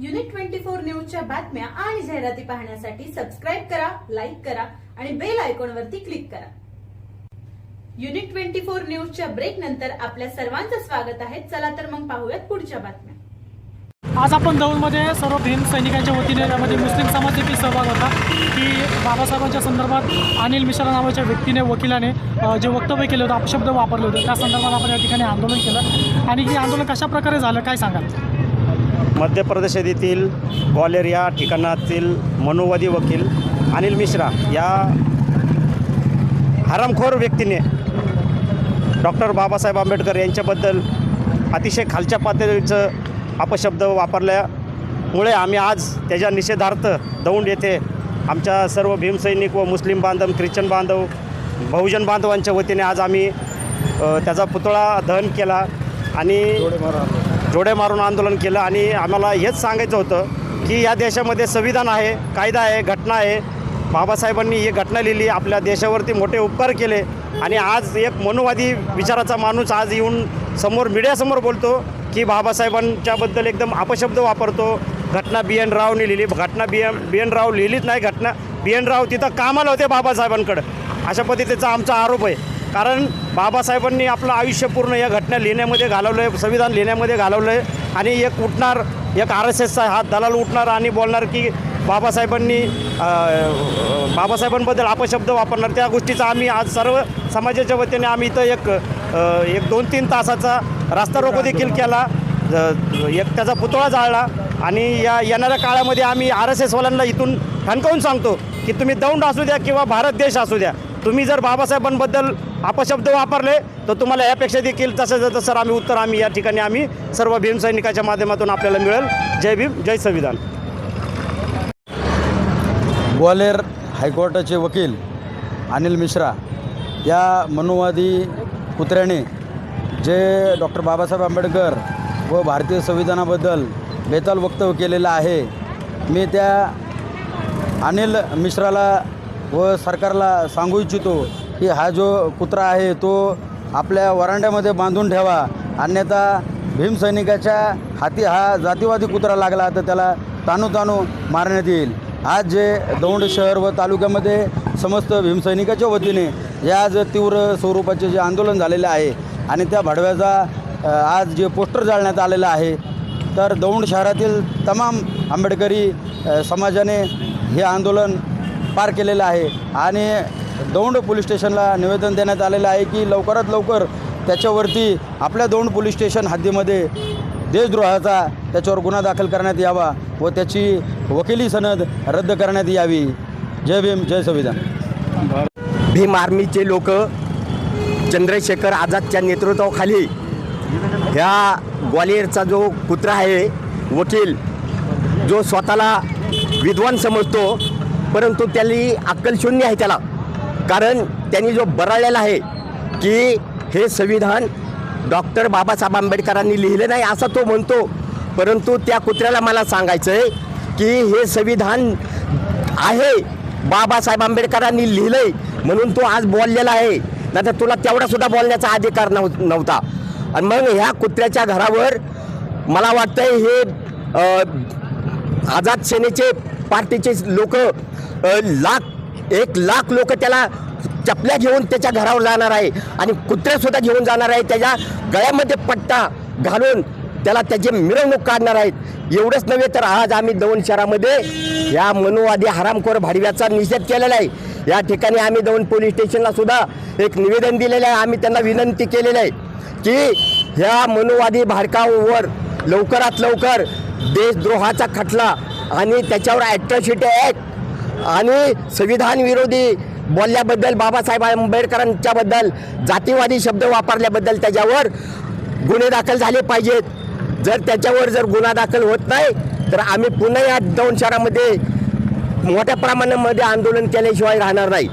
Unit twenty four न्यूजच्या बातम्या आणि जाहिराती पाहण्यासाठी सबस्क्राईब करा लाईक करा आणि बेल आयकॉनवरती क्लिक करा. युनिट ट्वेंटी फोर न्यूजच्या ब्रेक नंतर आपल्या सर्वांचं स्वागत आहे. चला तर मग पाहूयात पुढच्या बातम्या. आज आपण दौडमध्ये सर्व भीम सैनिकांच्या वतीने यामध्ये मुस्लिम समाज देखील सहभाग होता. की बाबासाहेबांच्या संदर्भात अनिल मिश्रा नावाच्या व्यक्तीने वकिलाने जे वक्तव्य केलं होतं अपशब्द वापरले होते त्या संदर्भात आपण या ठिकाणी आंदोलन केलं. आणि हे आंदोलन कशाप्रकारे झालं काय सांगाल? मध्य प्रदेश येथील ग्वालेर या ठिकाणातील मनोवादी वकील अनिल मिश्रा या हरामखोर व्यक्तीने डॉक्टर बाबासाहेब आंबेडकर यांच्याबद्दल अतिशय खालच्या पातळीचं अपशब्द वापरल्यामुळे आम्ही आज त्याच्या निषेधार्थ दौंड येथे आमच्या सर्व भीमसैनिक व मुस्लिम बांधव ख्रिश्चन बांधव बहुजन बांधवांच्या वतीने आज आम्ही त्याचा पुतळा दहन केला आणि जोडे मारून आंदोलन केलं आणि आम्हाला हेच सांगायचं होतं की या देशामध्ये संविधान आहे कायदा आहे घटना आहे. बाबासाहेबांनी ही घटना लिहिली आपल्या देशावरती मोठे उपकार केले आणि आज एक मनोवादी विचाराचा माणूस आज येऊन समोर मीडियासमोर बोलतो की बाबासाहेबांच्याबद्दल एकदम अपशब्द वापरतो. घटना बी एन रावने लिहिली. घटना बी एन बी एन राव लिहिलीच नाही घटना. बी एन राव तिथं कामाला होते बाबासाहेबांकडं. अशा पद्धतीचा आमचा आरोप आहे. कारण बाबासाहेबांनी आपलं आयुष्य पूर्ण या घटना लिहिण्यामध्ये घालवलं आहे संविधान लिहिण्यामध्ये घालवलं आहे आणि एक उठणार एक आर एस एसचा हा दलाल उठणार आणि बोलणार की बाबासाहेबांनी बाबासाहेबांबद्दल अपशब्द वापरणार. त्या गोष्टीचा आम्ही आज सर्व समाजाच्या वतीने आम्ही इथं एक एक दोन तीन तासाचा रास्ता रोको देखील केला. ज- एक त्याचा पुतळा जाळला आणि या येणाऱ्या काळामध्ये आम्ही आर एस एसवाल्यांना इथून ठणकावून सांगतो की तुम्ही दौंड असू द्या किंवा भारत देश असू द्या तुम्ही जर बाबासाहेबांबद्दल अपशब्द वापरले तर तुम्हाला यापेक्षा देखील तसं तसं आम्ही उत्तर आम्ही या ठिकाणी आम्ही सर्व भीमसैनिकाच्या माध्यमातून आपल्याला मिळेल. जय भीम जय संविधान. ग्वालेर हायकोर्टाचे वकील अनिल मिश्रा या मनुवादी कुत्र्याने जे डॉक्टर बाबासाहेब आंबेडकर व भारतीय संविधानाबद्दल बेताल वक्तव्य केलेलं आहे मी त्या अनिल मिश्राला व सरकारला सांगू इच्छितो की हा जो कुत्रा आहे तो आपल्या वरांड्यामध्ये बांधून ठेवा. अन्यथा भीमसैनिकाच्या हाती हा जातीवादी कुत्रा लागला तर त्याला तानू तानू मारण्यात येईल. आज जे दौंड शहर व तालुक्यामध्ये समस्त भीमसैनिकाच्या वतीने हे आज तीव्र स्वरूपाचे जे आंदोलन झालेले आहे आणि त्या भडव्याचा आज जे पोस्टर जाळण्यात आलेलं आहे तर दौंड शहरातील तमाम आंबेडकरी समाजाने हे आंदोलन पार केलेलं आहे. आणि दौंड पोलीस स्टेशनला निवेदन देण्यात आलेलं आहे की लवकरात लवकर त्याच्यावरती आपल्या दौंड पोलीस स्टेशन हद्दीमध्ये देशद्रोहाचा त्याच्यावर गुन्हा दाखल करण्यात यावा व त्याची वकिली सनद रद्द करण्यात यावी. जय भीम जय संविधान. भीम आर्मीचे लोक चंद्रशेखर आझादच्या नेतृत्वाखाली ह्या ग्वालियरचा जो कुत्रा आहे वकील जो स्वतःला विद्वान समजतो परंतु त्याली अक्कल शून्य आहे त्याला. कारण त्यांनी जो बराळलेला आहे की हे संविधान डॉक्टर बाबासाहेब आंबेडकरांनी लिहिलं नाही असं तो म्हणतो. परंतु त्या कुत्र्याला मला सांगायचं आहे की हे संविधान आहे बाबासाहेब आंबेडकरांनी लिहिलंय म्हणून तो आज बोललेला आहे. नाहीतर तुला तेवढासुद्धा बोलण्याचा अधिकार नव नव्हता. आणि मग ह्या कुत्र्याच्या घरावर मला वाटतंय हे आझाद सेनेचे पार्टीचे लोक लाख एक लाख लोक त्याला चपल्या घेऊन त्याच्या घरावर जाणार आहे आणि कुत्र्यासुद्धा घेऊन जाणार आहे. त्याच्या गळ्यामध्ये पट्टा घालून त्याला त्याची मिरवणूक काढणार आहेत. एवढंच नव्हे तर आज आम्ही दौंड शहरामध्ये या मनुवादी हरामखोर भाडव्याचा निषेध केलेला आहे. या ठिकाणी आम्ही दौंड पोलीस स्टेशनला सुद्धा एक निवेदन दिलेलं आहे. आम्ही त्यांना विनंती केलेली आहे की ह्या मनुवादी भाडकावर लवकरात लवकर देशद्रोहाचा खटला आणि त्याच्यावर ॲट्रॉसिटी ॲक्ट आणि संविधान विरोधी बोलल्याबद्दल बाबासाहेब आंबेडकरांच्याबद्दल जातीवादी शब्द वापरल्याबद्दल त्याच्यावर गुन्हे दाखल झाले पाहिजेत. जर त्याच्यावर जर गुन्हा दाखल होत नाही तर आम्ही पुन्हा या दोन शहरामध्ये मोठ्या प्रमाणामध्ये आंदोलन केल्याशिवाय राहणार नाही.